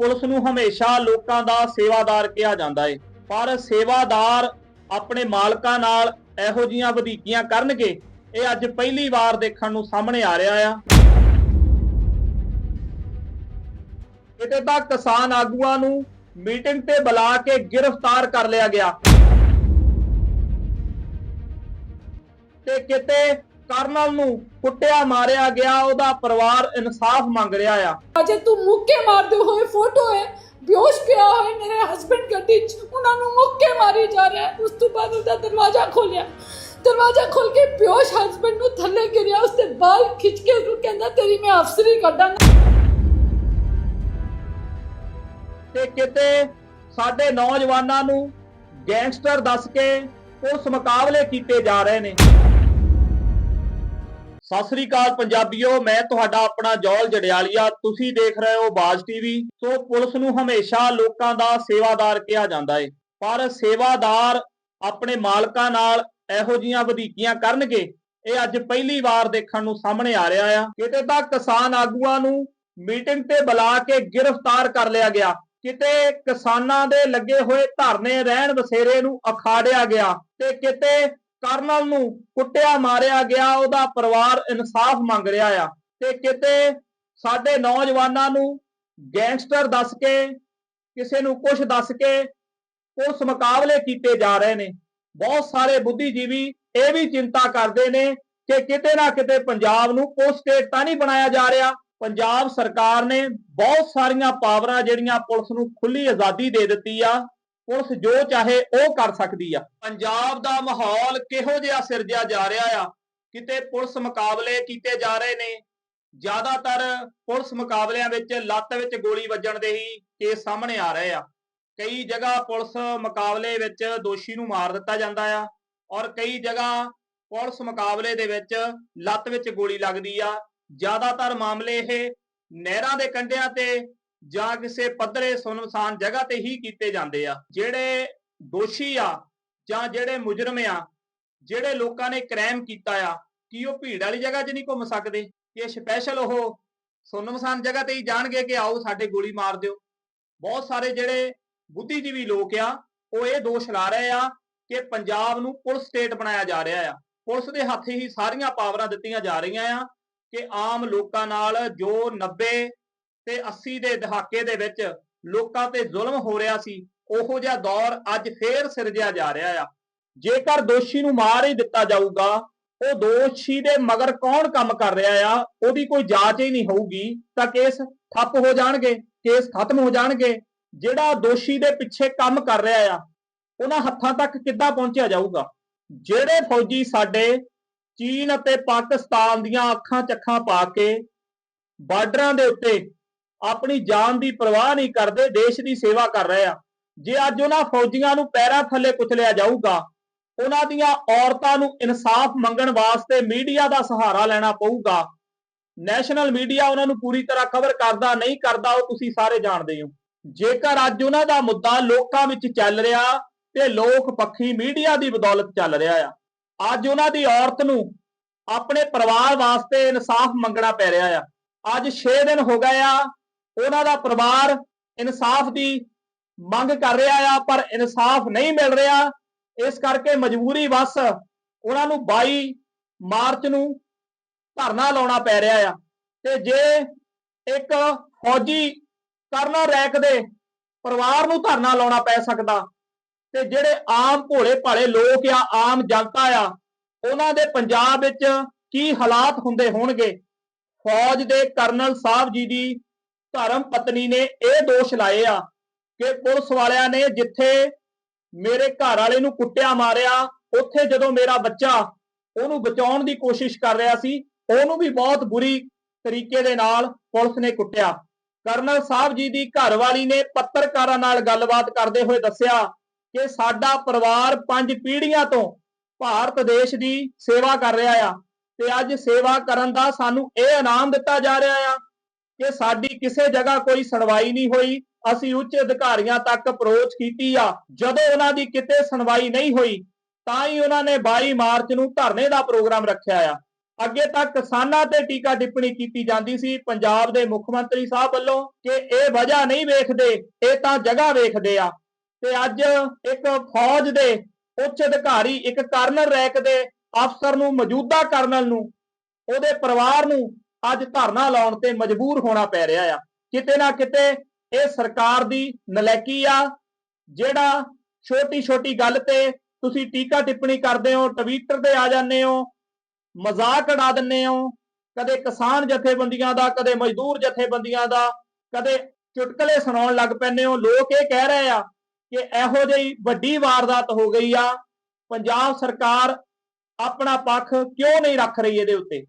Police ਨੂੰ ਹਮੇਸ਼ਾ ਲੋਕਾਂ ਦਾ ਸੇਵਾਦਾਰ ਕਿਹਾ ਜਾਂਦਾ ਏ। ਪਰ ਸੇਵਾਦਾਰ ਆਪਣੇ ਮਾਲਕਾਂ ਨਾਲ ਇਹੋ ਜੀਆਂ ਵਧੀਕੀਆਂ ਕਰਨਗੇ, ਇਹ ਅੱਜ ਪਹਿਲੀ ਵਾਰ ਦੇਖਣ ਨੂੰ ਸਾਹਮਣੇ ਆ ਰਿਹਾ ਆ। ਕਿਤੇ ਤਾਂ ਕਿਸਾਨ ਆਗੂਆਂ ਨੂੰ ਮੀਟਿੰਗ ਤੇ ਬੁਲਾ ਕੇ ਗ੍ਰਿਫਤਾਰ ਕਰ ਲਿਆ ਗਿਆ। ਤੇ ਕਿਤੇ ਕਰਨਲ ਨੂੰ ਕੁੱਟਿਆ ਮਾਰਿਆ ਗਿਆ ਉਹਦਾ ਪਰਿਵਾਰ ਇਨਸਾਫ ਮੰਗ ਰਿਹਾ ਆ। ਅਜੇ ਤੂੰ ਮੁੱਕੇ ਮਾਰਦੇ ਹੋਏ ਫੋਟੋ ਹੈ ਬਿਹੋਸ਼ ਪਿਆ ਹੋਇਆ ਮੇਰੇ ਹਸਬੰਡ ਗੱਡੀ 'ਚ। ਉਹਨਾਂ ਨੂੰ ਮੁੱਕੇ ਮਾਰੀ ਜਾ ਰਿਹਾ। ਉਸ ਤੋਂ ਬਾਅਦ ਉਹਦਾ ਦਰਵਾਜ਼ਾ ਖੋਲਿਆ। ਦਰਵਾਜ਼ਾ ਖੋਲ ਕੇ ਬਿਹੋਸ਼ ਹਸਬੰਡ ਨੂੰ ਥੱਲੇ ਗਿਰਿਆ। ਉਸਦੇ ਬਾਲ ਖਿੱਚ ਕੇ ਉਹਨੂੰ ਕਹਿੰਦਾ ਤੇਰੀ ਮੈਂ ਅਫਸਰੀ ਕੱਢਾਂਗਾ। ਤੇ ਕਿਤੇ ਸਾਡੇ ਨੌਜਵਾਨਾਂ ਨੂੰ ਗੈਂਗਸਟਰ ਦੱਸ ਕੇ ਪੁਲਿਸ ਮੁਕਾਬਲੇ ਕੀਤੇ ਜਾ ਰਹੇ ਨੇ। ਸਤਿ ਸ੍ਰੀ ਅਕਾਲ ਪੰਜਾਬੀਓ, ਮੈਂ ਤੁਹਾਡਾ ਆਪਣਾ ਜੌਲ ਜੜਿਆਲੀਆ, ਤੁਸੀਂ ਦੇਖ ਰਹੇ ਹੋ ਬਾਜ ਟੀਵੀ। ਸੋ ਪੁਲਿਸ ਨੂੰ ਹਮੇਸ਼ਾ ਲੋਕਾਂ ਦਾ ਸੇਵਾਦਾਰ ਕਿਹਾ ਜਾਂਦਾ ਏ। ਪਰ ਸੇਵਾਦਾਰ ਆਪਣੇ ਮਾਲਕਾਂ ਨਾਲ ਇਹੋ ਜੀਆਂ ਵਧੀਕੀਆਂ ਕਰਨਗੇ, ਇਹ ਅੱਜ ਪਹਿਲੀ ਵਾਰ ਦੇਖਣ ਨੂੰ ਸਾਹਮਣੇ ਆ ਰਿਹਾ ਆ। ਕਿਤੇ ਤਾਂ ਕਿਸਾਨ ਆਗੂਆਂ ਨੂੰ ਮੀਟਿੰਗ ਤੇ ਬੁਲਾ ਕੇ ਗ੍ਰਿਫਤਾਰ ਕਰ ਲਿਆ ਗਿਆ। ਕਿਤੇ ਕਿਸਾਨਾਂ ਦੇ ਲੱਗੇ ਹੋਏ ਧਰਨੇ ਰਹਿਣ ਬਸੇਰੇ ਨੂੰ ਅਖਾੜਿਆ ਗਿਆ। ਤੇ ਕਿਤੇ ਕਰਨਲ ਨੂੰ ਕੁੱਟਿਆ, ਮਾਰਿਆ ਗਿਆ, ਉਹਦਾ ਪਰਿਵਾਰ ਇਨਸਾਫ ਮੰਗ ਰਿਹਾ ਆ। ਤੇ ਕਿਤੇ ਸਾਡੇ ਨੌਜਵਾਨਾਂ ਨੂੰ ਗੈਂਗਸਟਰ ਦੱਸ ਕੇ, ਕਿਸੇ ਨੂੰ ਕੁਝ ਦੱਸ ਕੇ ਉਸ ਮੁਕਾਬਲੇ ਕੀਤੇ ਜਾ ਰਹੇ ਨੇ। ਬਹੁਤ ਸਾਰੇ ਬੁੱਧੀਜੀਵੀ ਇਹ ਵੀ ਚਿੰਤਾ ਕਰਦੇ ਨੇ ਕਿ ਕਿਤੇ ਨਾ ਕਿਤੇ ਪੰਜਾਬ ਨੂੰ ਪੁਲਿਸ ਸਟੇਟ ਤਾਂ ਨਹੀਂ ਬਣਾਇਆ ਜਾ ਰਿਹਾ। ਪੰਜਾਬ ਸਰਕਾਰ ਨੇ ਬਹੁਤ ਸਾਰੀਆਂ ਪਾਵਰਾਂ ਜਿਹੜੀਆਂ ਪੁਲਿਸ ਨੂੰ ਖੁੱਲੀ ਆਜ਼ਾਦੀ ਦੇ ਦਿੱਤੀ ਆ ਪੁਲਿਸ ਜੋ ਚਾਹੇ ਉਹ ਕਰ ਸਕਦੀ ਆ। ਪੰਜਾਬ ਦਾ ਮਾਹੌਲ ਕਿਹੋ ਜਿਹਾ ਸਿਰਜਿਆ ਜਾ ਰਿਹਾ ਆ? ਕਿਤੇ ਪੁਲਿਸ ਮੁਕਾਬਲੇ ਕੀਤੇ ਜਾ ਰਹੇ ਨੇ। ਜ਼ਿਆਦਾਤਰ ਪੁਲਿਸ ਮੁਕਾਬਲਿਆਂ ਵਿੱਚ ਲੱਤ ਵਿੱਚ ਗੋਲੀ ਵੱਜਣ ਦੇ ਹੀ ਕੇਸ ਸਾਹਮਣੇ ਆ ਰਹੇ ਆ। ਕਈ ਜਗ੍ਹਾ ਪੁਲਿਸ ਮੁਕਾਬਲੇ ਵਿੱਚ ਦੋਸ਼ੀ ਨੂੰ ਮਾਰ ਦਿੱਤਾ ਜਾਂਦਾ ਆ ਔਰ ਕਈ ਜਗ੍ਹਾ ਪੁਲਿਸ ਮੁਕਾਬਲੇ ਦੇ ਵਿੱਚ ਲੱਤ ਵਿੱਚ ਗੋਲੀ ਲੱਗਦੀ ਆ। ਜ਼ਿਆਦਾਤਰ ਮਾਮਲੇ ਇਹ ਨਹਿਰਾਂ ਦੇ ਕੰਢਿਆਂ ਤੇ ਜਾਂ ਕਿਸੇ ਪੱਧਰੇ ਸੁਨਮਸਾਨ ਜਗ੍ਹਾ ਤੇ ਹੀ ਕੀਤੇ ਜਾਂਦੇ ਆ, ਜਿਹੜੇ ਦੋਸ਼ੀ ਆ ਜਾਂ ਜਿਹੜੇ ਮੁਜਰਮ ਆ, ਜਿਹੜੇ ਲੋਕਾਂ ਨੇ ਕ੍ਰਾਈਮ ਕੀਤਾ ਆ, ਕੀ ਉਹ ਭੀੜ ਵਾਲੀ ਜਗ੍ਹਾ 'ਚ ਨਹੀਂ ਘੁੰਮ ਸਕਦੇ? ਕਿ ਸਪੈਸ਼ਲ ਉਹ ਸੁਨਮਸਾਨ ਜਗ੍ਹਾ ਤੇ ਹੀ ਜਾਣਗੇ ਕਿ ਆਓ ਸਾਡੇ ਗੋਲੀ ਮਾਰ ਦਿਓ। ਬਹੁਤ ਸਾਰੇ ਜਿਹੜੇ ਬੁੱਧੀਜੀਵੀ ਲੋਕ ਆ, ਉਹ ਇਹ ਦੋਸ਼ ਲਾ ਰਹੇ ਆ ਕਿ ਪੰਜਾਬ ਨੂੰ ਪੁਲਿਸ ਸਟੇਟ ਬਣਾਇਆ ਜਾ ਰਿਹਾ ਆ। ਪੁਲਿਸ ਦੇ ਹੱਥ ਹੀ ਸਾਰੀਆਂ ਪਾਵਰਾਂ ਦਿੱਤੀਆਂ ਜਾ ਰਹੀਆਂ ਆ ਕਿ ਆਮ ਲੋਕਾਂ ਨਾਲ ਜੋ 90 ਤੇ 80 ਦੇ ਦਹਾਕੇ ਦੇ ਵਿੱਚ ਲੋਕਾਂ ਤੇ ਜ਼ੁਲਮ ਹੋ ਰਿਹਾ ਸੀ, ਉਹੋ ਜਿਹਾ ਦੌਰ ਅੱਜ ਫੇਰ ਸਿਰਜਿਆ ਜਾ ਰਿਹਾ ਆ। ਜੇਕਰ ਦੋਸ਼ੀ ਨੂੰ ਮਾਰ ਹੀ ਦਿੱਤਾ ਜਾਊਗਾ, ਉਹ ਦੋਸ਼ੀ ਦੇ ਮਗਰ ਕੌਣ ਕੰਮ ਕਰ ਰਿਹਾ ਆ, ਉਹਦੀ ਕੋਈ ਜਾਂਚ ਹੀ ਨਹੀਂ ਹੋਊਗੀ, ਤਾਂ ਕੇਸ ਠੱਪ ਹੋ ਜਾਣਗੇ, ਕੇਸ ਖਤਮ ਹੋ ਜਾਣਗੇ। ਜਿਹੜਾ ਦੋਸ਼ੀ ਦੇ ਪਿੱਛੇ ਕੰਮ ਕਰ ਰਿਹਾ ਆ, ਉਹਨਾਂ ਹੱਥਾਂ ਤੱਕ ਕਿੱਦਾਂ ਪਹੁੰਚਿਆ ਜਾਊਗਾ? ਜਿਹੜੇ ਫੌਜੀ ਸਾਡੇ ਚੀਨ ਅਤੇ ਪਾਕਿਸਤਾਨ ਦੀਆਂ ਅੱਖਾਂ ਚੱਖਾਂ ਪਾ ਕੇ ਬਾਰਡਰਾਂ ਦੇ ਉੱਤੇ ਆਪਣੀ ਜਾਨ ਦੀ ਪਰਵਾਹ ਨਹੀਂ ਕਰਦੇ, ਦੇਸ਼ ਦੀ ਸੇਵਾ ਕਰ ਰਹੇ ਆ। ਜੇ ਅੱਜ ਉਹਨਾਂ ਫੌਜੀਆਂ ਨੂੰ ਪੈਰਾਂ ਥੱਲੇ ਕੁਚਲਿਆ ਜਾਊਗਾ, ਉਹਨਾਂ ਦੀਆਂ ਔਰਤਾਂ ਨੂੰ ਇਨਸਾਫ ਮੰਗਣ ਵਾਸਤੇ ਮੀਡੀਆ ਦਾ ਸਹਾਰਾ ਲੈਣਾ ਪਊਗਾ। ਨੈਸ਼ਨਲ ਮੀਡੀਆ ਉਹਨਾਂ ਨੂੰ ਪੂਰੀ ਤਰ੍ਹਾਂ ਕਵਰ ਕਰਦਾ, ਨਹੀਂ ਕਰਦਾ, ਉਹ ਤੁਸੀਂ ਸਾਰੇ ਜਾਣਦੇ ਹੋ। ਜੇਕਰ ਅੱਜ ਉਹਨਾਂ ਦਾ ਮੁੱਦਾ ਲੋਕਾਂ ਵਿੱਚ ਚੱਲ ਰਿਹਾ ਤੇ ਲੋਕ ਪੱਖੀ ਮੀਡੀਆ ਦੀ ਬਦੌਲਤ ਚੱਲ ਰਿਹਾ ਆ, ਅੱਜ ਉਹਨਾਂ ਦੀ ਔਰਤ ਨੂੰ ਆਪਣੇ ਪਰਿਵਾਰ ਵਾਸਤੇ ਇਨਸਾਫ ਮੰਗਣਾ ਪੈ ਰਿਹਾ ਆ। ਅੱਜ 6 ਦਿਨ ਹੋ ਗਏ ਆ ਉਹਨਾਂ ਦਾ ਪਰਿਵਾਰ ਇਨਸਾਫ ਦੀ ਮੰਗ ਕਰ ਰਿਹਾ ਆ, ਪਰ ਇਨਸਾਫ ਨਹੀਂ ਮਿਲ ਰਿਹਾ। ਇਸ ਕਰਕੇ ਮਜਬੂਰੀ ਵਸ ਉਹਨਾਂ ਨੂੰ 22 ਮਾਰਚ ਨੂੰ ਧਰਨਾ ਲਾਉਣਾ ਪੈ ਰਿਹਾ ਆ। ਤੇ ਜੇ ਇੱਕ ਫੌਜੀ ਕਰਨਲ ਰੈਕ ਦੇ ਪਰਿਵਾਰ ਨੂੰ ਧਰਨਾ ਲਾਉਣਾ ਪੈ ਸਕਦਾ, ਤੇ ਜਿਹੜੇ ਆਮ ਭੋਲੇ ਭਾਲੇ ਲੋਕ ਆ, ਆਮ ਜਨਤਾ ਆ, ਉਹਨਾਂ ਦੇ ਪੰਜਾਬ ਵਿੱਚ ਕੀ ਹਾਲਾਤ ਹੁੰਦੇ ਹੋਣਗੇ? ਫੌਜ ਦੇ ਕਰਨਲ ਸਾਹਿਬ ਜੀ ਦੀ ਧਰਮ ਪਤਨੀ ਨੇ ਇਹ ਦੋਸ਼ ਲਾਏ ਆ ਕਿ ਪੁਲਿਸ ਵਾਲਿਆਂ ਨੇ ਜਿੱਥੇ ਮੇਰੇ ਘਰ ਵਾਲੇ ਨੂੰ ਕੁੱਟਿਆ ਮਾਰਿਆ, ਉੱਥੇ ਜਦੋਂ ਮੇਰਾ ਬੱਚਾ ਉਹਨੂੰ ਬਚਾਉਣ ਦੀ ਕੋਸ਼ਿਸ਼ ਕਰ ਰਿਹਾ ਸੀ, ਉਹਨੂੰ ਵੀ ਬਹੁਤ ਬੁਰੀ ਤਰੀਕੇ ਦੇ ਨਾਲ ਪੁਲਿਸ ਨੇ ਕੁੱਟਿਆ। ਕਰਨਲ ਸਾਹਿਬ ਜੀ ਦੀ ਘਰਵਾਲੀ ਨੇ ਪੱਤਰਕਾਰਾਂ ਨਾਲ ਗੱਲਬਾਤ ਕਰਦੇ ਹੋਏ ਦੱਸਿਆ ਕਿ ਸਾਡਾ ਪਰਿਵਾਰ ਪੰਜ ਪੀੜ੍ਹੀਆਂ ਤੋਂ ਭਾਰਤ ਦੇਸ਼ ਦੀ ਸੇਵਾ ਕਰ ਰਿਹਾ ਆ ਤੇ ਅੱਜ ਸੇਵਾ ਕਰਨ ਦਾ ਸਾਨੂੰ ਇਹ ਇਨਾਮ ਦਿੱਤਾ ਜਾ ਰਿਹਾ ਆ। ਕਿ ਸਾਡੀ ਕਿਸੇ ਜਗ੍ਹਾ ਕੋਈ ਸੁਣਵਾਈ ਨਹੀਂ ਹੋਈ। ਅਸੀਂ ਉੱਚ ਅਧਿਕਾਰੀਆਂ ਤੱਕ ਅਪਰੋਚ ਕੀਤੀ ਆ। ਜਦੋਂ ਉਹਨਾਂ ਦੀ ਕਿਤੇ ਸੁਣਵਾਈ ਨਹੀਂ ਹੋਈ, ਤਾਂ ਹੀ ਉਹਨਾਂ ਨੇ 22 ਮਾਰਚ ਨੂੰ ਧਰਨੇ ਦਾ ਪ੍ਰੋਗਰਾਮ ਰੱਖਿਆ ਆ। ਅੱਗੇ ਤੱਕ ਕਿਸਾਨਾਂ ਤੇ ਟੀਕਾ ਟਿੱਪਣੀ ਕੀਤੀ ਜਾਂਦੀ ਸੀ। ਪੰਜਾਬ ਦੇ ਮੁੱਖ ਮੰਤਰੀ ਸਾਹਿਬ ਵੱਲੋਂ ਕਿ ਇਹ ਵਜ੍ਹਾ ਨਹੀਂ ਵੇਖਦੇ, ਇਹ ਤਾਂ ਜਗ੍ਹਾ ਵੇਖਦੇ ਆ। ਤੇ ਅੱਜ ਇੱਕ ਫੌਜ ਦੇ ਉੱਚ ਅਧਿਕਾਰੀ ਇੱਕ ਕਰਨਲ ਰੈਂਕ ਦੇ ਅਫਸਰ ਨੂੰ ਮੌਜੂਦਾ ਕਰਨਲ ਨੂੰ, ਉਹਦੇ ਪਰਿਵਾਰ ਨੂੰ ਅੱਜ ਧਰਨਾ ਲਾਉਣ ਤੇ ਮਜਬੂਰ ਹੋਣਾ ਪੈ ਰਿਹਾ ਆ। ਕਿਤੇ ਨਾ ਕਿਤੇ ਇਹ ਸਰਕਾਰ ਦੀ ਨਲੈਕੀ ਆ, ਜਿਹੜਾ ਛੋਟੀ ਛੋਟੀ ਗੱਲ ਤੇ ਤੁਸੀਂ ਟੀਕਾ ਟਿੱਪਣੀ ਕਰਦੇ ਹੋ, ਟਵਿੱਟਰ ਤੇ ਆ ਜਾਂਦੇ ਹੋ, ਮਜ਼ਾਕ ਉਡਾ ਦਿੰਦੇ ਹੋ, ਕਦੇ ਕਿਸਾਨ ਜਥੇਬੰਦੀਆਂ ਦਾ, ਕਦੇ ਮਜ਼ਦੂਰ ਜਥੇਬੰਦੀਆਂ ਦਾ, ਕਦੇ ਚੁਟਕਲੇ ਸੁਣਾਉਣ ਲੱਗ ਪੈਂਦੇ ਹੋ। ਲੋਕ ਇਹ ਕਹਿ ਰਹੇ ਆ ਕਿ ਇਹੋ ਜਿਹੀ ਵੱਡੀ ਵਾਰਦਾਤ ਹੋ ਗਈ ਆ, ਪੰਜਾਬ ਸਰਕਾਰ ਆਪਣਾ ਪੱਖ ਕਿਉਂ ਨਹੀਂ ਰੱਖ ਰਹੀ ਇਹਦੇ ਉੱਤੇ?